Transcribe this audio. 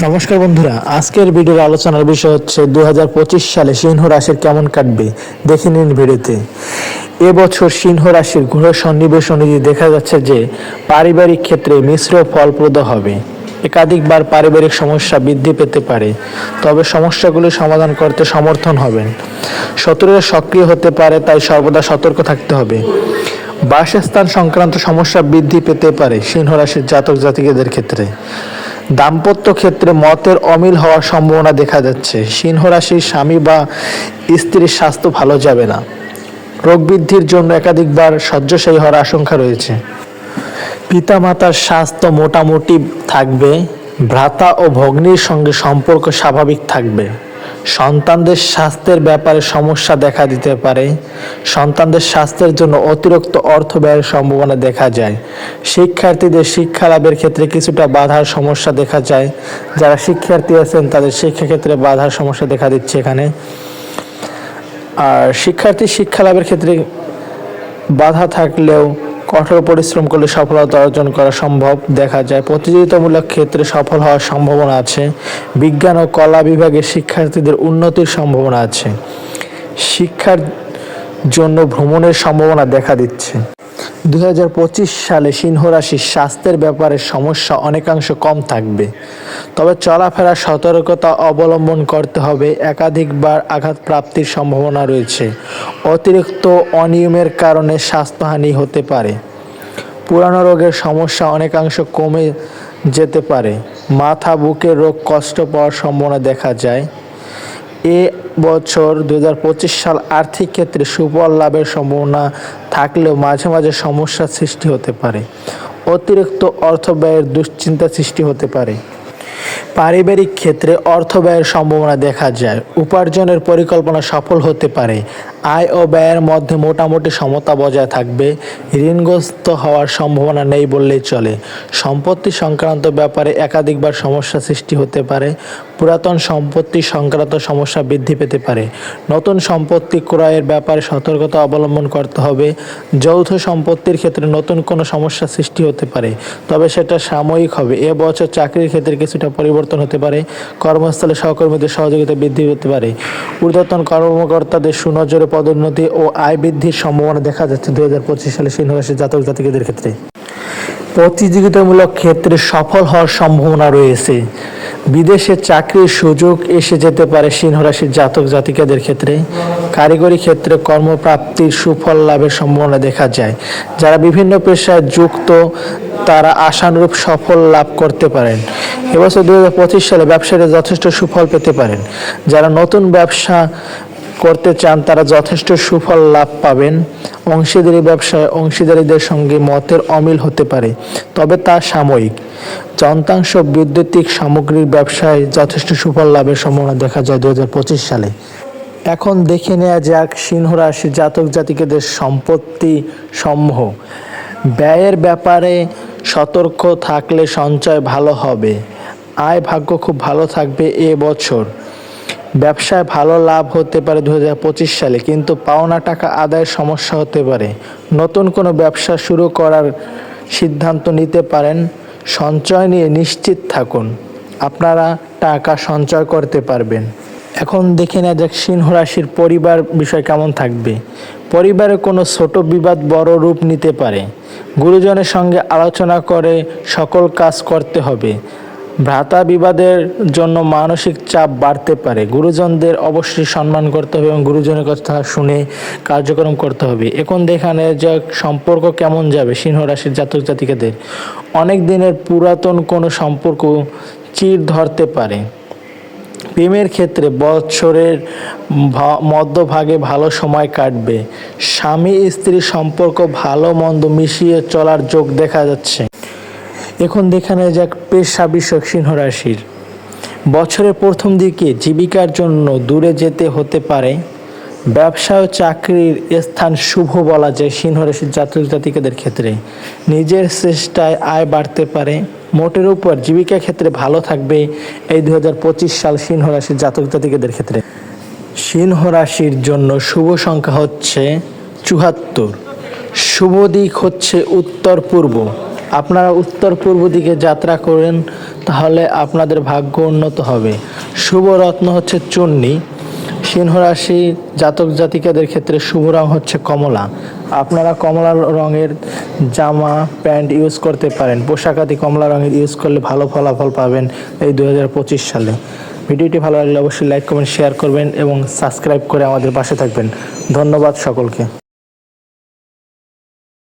নমস্কার বন্ধুরা, আজকের ভিডিওর আলোচনার বিষয় হচ্ছে দু হাজার পঁচিশ সালে সিংহ রাশির কেমন কাটবে, দেখে নিন ভিডিওতে। এবছর সিংহ রাশির গ্রহ সন্নিবেশ অনুযায়ী দেখা যাচ্ছে যে, পারিবারিক ক্ষেত্রে মিশ্র ফলপ্রদ হবে। একাধিকবার পারিবারিক সমস্যা বৃদ্ধি পেতে পারে, তবে সমস্যাগুলি সমাধান করতে সমর্থন হবেন। শত্রুরা সক্রিয় হতে পারে, তাই সর্বদা সতর্ক থাকতে হবে। বাসস্থান সংক্রান্ত সমস্যা বৃদ্ধি পেতে পারে সিংহ রাশির জাতক জাতিকেদের ক্ষেত্রে। দাম্পত্য ক্ষেত্রে মতের অমিল হওয়ার সম্ভাবনা দেখা যাচ্ছে। সিংহ রাশির স্বামী বা স্ত্রীর স্বাস্থ্য ভালো যাবে না। রোগ বৃদ্ধির জন্য একাধিকবার শয্যশায়ী হওয়ার আশঙ্কা রয়েছে। পিতামাতার স্বাস্থ্য মোটামুটি থাকবে। ভ্রাতা ও ভগ্নির সঙ্গে সম্পর্ক স্বাভাবিক থাকবে। সন্তানদের স্বাস্থ্যের ব্যাপারে সমস্যা দেখা দিতে পারে। সন্তানদের স্বাস্থ্যের জন্য অতিরিক্ত অর্থ ব্যয়ের সম্ভাবনা দেখা যায়। শিক্ষার্থীদের শিক্ষা লাভের ক্ষেত্রে কিছুটা বাধার সমস্যা দেখা যায়। যারা শিক্ষার্থী আছেন, তাদের শিক্ষাক্ষেত্রে বাধার সমস্যা দেখা দিচ্ছে এখানে। আর শিক্ষার্থী শিক্ষা লাভের ক্ষেত্রে বাধা থাকলেও কঠোর পরিশ্রম করলে সফলতা অর্জন করা সম্ভব। দেখা যায়, প্রতিযোগিতামূলক ক্ষেত্রে সফল হওয়ার সম্ভাবনা আছে। বিজ্ঞান ও কলা বিভাগের শিক্ষার্থীদের উন্নতির সম্ভাবনা আছে। শিক্ষার জন্য ভ্রমণের সম্ভাবনা দেখা দিচ্ছে। দু হাজার পঁচিশ সালে সিংহ রাশির স্বাস্থ্যের ব্যাপারে সমস্যা অনেকাংশ কম থাকবে। তবে চলাফেরা সতর্কতা অবলম্বন করতে হবে। একাধিকবার আঘাত প্রাপ্তির সম্ভাবনা রয়েছে। অতিরিক্ত অনিয়মের কারণে স্বাস্থ্যহানি হতে পারে। পুরানো রোগের সমস্যা অনেকাংশ কমে যেতে পারে। মাথা বুকের রোগ কষ্ট পাওয়ার সম্ভাবনা দেখা যায়। এ বছর দুই হাজার পঁচিশ সাল আর্থিক ক্ষেত্রে সুফল লাভের সম্ভাবনা থাকলেও মাঝে মাঝে সমস্যার সৃষ্টি হতে পারে। অতিরিক্ত অর্থ ব্যয়ের দুশ্চিন্তা সৃষ্টি হতে পারে। পারিবারিক ক্ষেত্রে অর্থ ব্যয়ের সম্ভাবনা দেখা যায়। উপার্জনের পরিকল্পনা সফল হতে পারে। আয় ও ব্যয়ের মধ্যে মোটামুটি সমতা বজায় থাকবে। ঋণগ্রস্ত হওয়ার সম্ভাবনা নেই বললেই চলে। সম্পত্তি সংক্রান্ত ব্যাপারে একাধিকবার সমস্যা সৃষ্টি হতে পারে। পুরাতন সম্পত্তি সংক্রান্ত সমস্যা বৃদ্ধি পেতে পারে। নতুন সম্পত্তি ক্রয়ের ব্যাপারে সতর্কতা অবলম্বন করতে হবে। যৌথ সম্পত্তির ক্ষেত্রে নতুন কোনো সমস্যা সৃষ্টি হতে পারে, তবে সেটা সাময়িক হবে। এবছর চাকরির ক্ষেত্রে কিছুটা পরিবর্তন হতে পারে। কর্মস্থলে সহকর্মীদের সহযোগিতা বৃদ্ধি হতে পারে। ঊর্ধ্বতন কর্মকর্তাদের সুনজরে পদোন্নতি ও আয় বৃদ্ধির সম্ভাবনা দেখা যাচ্ছে দুই হাজার পঁচিশ সালে সিংহরাশির জাতক জাতিকেদের ক্ষেত্রে। প্রতিযোগিতামূলক ক্ষেত্রে সফল হওয়ার সম্ভাবনা রয়েছে। বিদেশে চাকরির সুযোগ এসে যেতে পারে সিংহরাশির জাতক জাতিকাদের ক্ষেত্রে। কারিগরি ক্ষেত্রে কর্মপ্রাপ্তির সুফল লাভের সম্ভাবনা দেখা যায়। যারা বিভিন্ন পেশায় যুক্ত, তারা আশানুরূপ সফল লাভ করতে পারেন। এবছর দুই হাজার পঁচিশ সালে ব্যবসায়ীরা যথেষ্ট সুফল পেতে পারেন। যারা নতুন ব্যবসা করতে চান, তারা যথেষ্ট সুফল লাভ পাবেন। অংশীদারি ব্যবসায় অংশীদারীদের সঙ্গে মতের অমিল হতে পারে, তবে তা সাময়িক। যন্ত্রাংশ বৈদ্যুতিক সামগ্রীর ব্যবসায় যথেষ্ট সুফল লাভের সম্ভাবনা দেখা যায় দু হাজার পঁচিশ সালে। এখন দেখে নেওয়া যাক সিংহ রাশি জাতক জাতিকেদের সম্পত্তি সমূহ। ব্যয়ের ব্যাপারে সতর্ক থাকলে সঞ্চয় ভালো হবে। আয় ভাগ্য খুব ভালো থাকবে এ বছর। ব্যবসায় ভালো লাভ হতে পারে দু হাজার পঁচিশ সালে, কিন্তু পাওনা টাকা আদায়ের সমস্যা হতে পারে। নতুন কোনো ব্যবসা শুরু করার সিদ্ধান্ত নিতে পারেন, সঞ্চয় নিয়ে নিশ্চিত থাকুন। আপনারা টাকা সঞ্চয় করতে পারবেন। এখন দেখে নেওয়া যাক সিংহ রাশির পরিবার বিষয় কেমন থাকবে। পরিবারে কোনো ছোট বিবাদ বড় রূপ নিতে পারে। গুরুজনের সঙ্গে আলোচনা করে সকল কাজ করতে হবে। ভ্রাতা বিবাদের জন্য মানসিক চাপ বাড়তে পারে। গুরুজনদের অবশ্যই সম্মান করতে হবে এবং গুরুজনের কথা শুনে কার্যক্রম করতে হবে। এখন দেখানে যে সম্পর্ক কেমন যাবে সিংহ রাশির জাতক জাতিকাদের। অনেক দিনের পুরাতন কোনো সম্পর্ক চির ধরতে পারে। প্রেমের ক্ষেত্রে ভা- মধ্যভাগে ভালো সময় কাটবে। স্বামী স্ত্রীর সম্পর্ক ভালো মন্দ মিশিয়ে চলার যোগ দেখা যাচ্ছে। এখন দেখানো যাক পেশা বিষয়ক সিংহ রাশির বছরের প্রথম দিকে জীবিকার জন্য দূরে যেতে হতে পারে। ব্যবসা ও চাকরির স্থান শুভ বলা যায় সিংহ রাশির জাতক জাতিকাদের ক্ষেত্রে। নিজের চেষ্টায় আয় বাড়তে পারে। মোটের উপর জীবিকা ক্ষেত্রে ভালো থাকবে এই দু হাজার পঁচিশ সাল সিংহ রাশির জাতক জাতিকাদের ক্ষেত্রে। সিংহ রাশির জন্য শুভ সংখ্যা হচ্ছে চুহাত্তর শুভ দিক হচ্ছে উত্তর পূর্ব আপনারা উত্তর পূর্ব দিকে যাত্রা করেন, তাহলে আপনাদের ভাগ্য উন্নত হবে। শুভ রত্ন হচ্ছে চুন্নি সিংহ রাশি জাতক জাতিকাদের ক্ষেত্রে শুভ রং হচ্ছে কমলা। আপনারা কমলা রঙের জামা, প্যান্ট ইউজ করতে পারেন। পোশাক আদি কমলা রঙের ইউজ করলে ভালো ফলাফল পাবেন এই দু হাজার পঁচিশ সালে। ভিডিওটি ভালো লাগলে অবশ্যই লাইক, কমেন্ট, শেয়ার করবেন এবং সাবস্ক্রাইব করে আমাদের পাশে থাকবেন। ধন্যবাদ সকলকে।